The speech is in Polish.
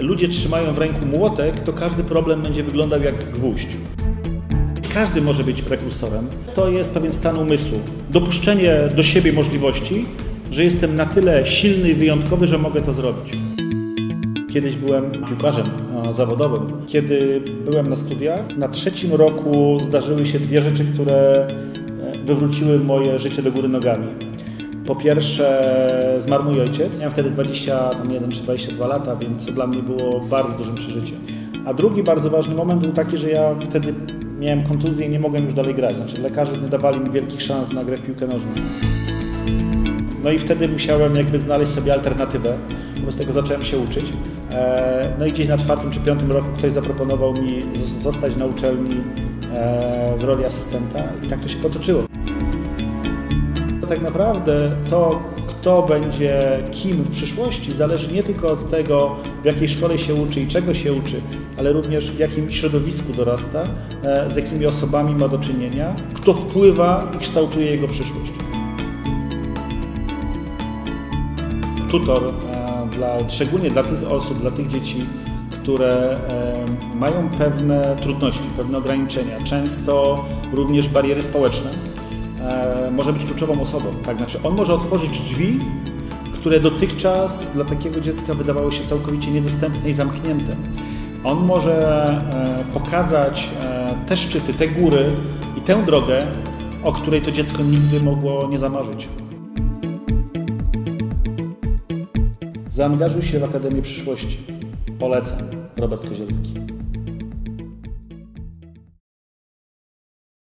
ludzie trzymają w ręku młotek, to każdy problem będzie wyglądał jak gwóźdź. Każdy może być prekursorem. To jest pewien stan umysłu. Dopuszczenie do siebie możliwości, że jestem na tyle silny i wyjątkowy, że mogę to zrobić. Kiedyś byłem piłkarzem e, zawodowym. Kiedy byłem na studiach, na trzecim roku zdarzyły się dwie rzeczy, które e, wywróciły moje życie do góry nogami. Po pierwsze, zmarł mój ojciec. Miałem wtedy 21 czy 22 lata, więc to dla mnie było bardzo dużym przeżyciem. A drugi bardzo ważny moment był taki, że ja wtedy miałem kontuzję i nie mogłem już dalej grać. Znaczy lekarze nie dawali mi wielkich szans na grę w piłkę nożną. No i wtedy musiałem jakby znaleźć sobie alternatywę, wobec tego zacząłem się uczyć. E, no i gdzieś na czwartym czy piątym roku ktoś zaproponował mi zostać na uczelni e, w roli asystenta i tak to się potoczyło. Tak naprawdę to, kto będzie kim w przyszłości, zależy nie tylko od tego, w jakiej szkole się uczy i czego się uczy, ale również w jakim środowisku dorasta, e, z jakimi osobami ma do czynienia, kto wpływa i kształtuje jego przyszłość. Tutor dla, szczególnie dla tych osób, dla tych dzieci, które mają pewne trudności, pewne ograniczenia, często również bariery społeczne, e, może być kluczową osobą. Tak, znaczy on może otworzyć drzwi, które dotychczas dla takiego dziecka wydawały się całkowicie niedostępne i zamknięte. On może e, pokazać e, te szczyty, te góry i tę drogę, o której to dziecko nigdy mogło nie zamarzyć. Zaangażuj się w Akademię Przyszłości. Polecam. Robert Kozielski.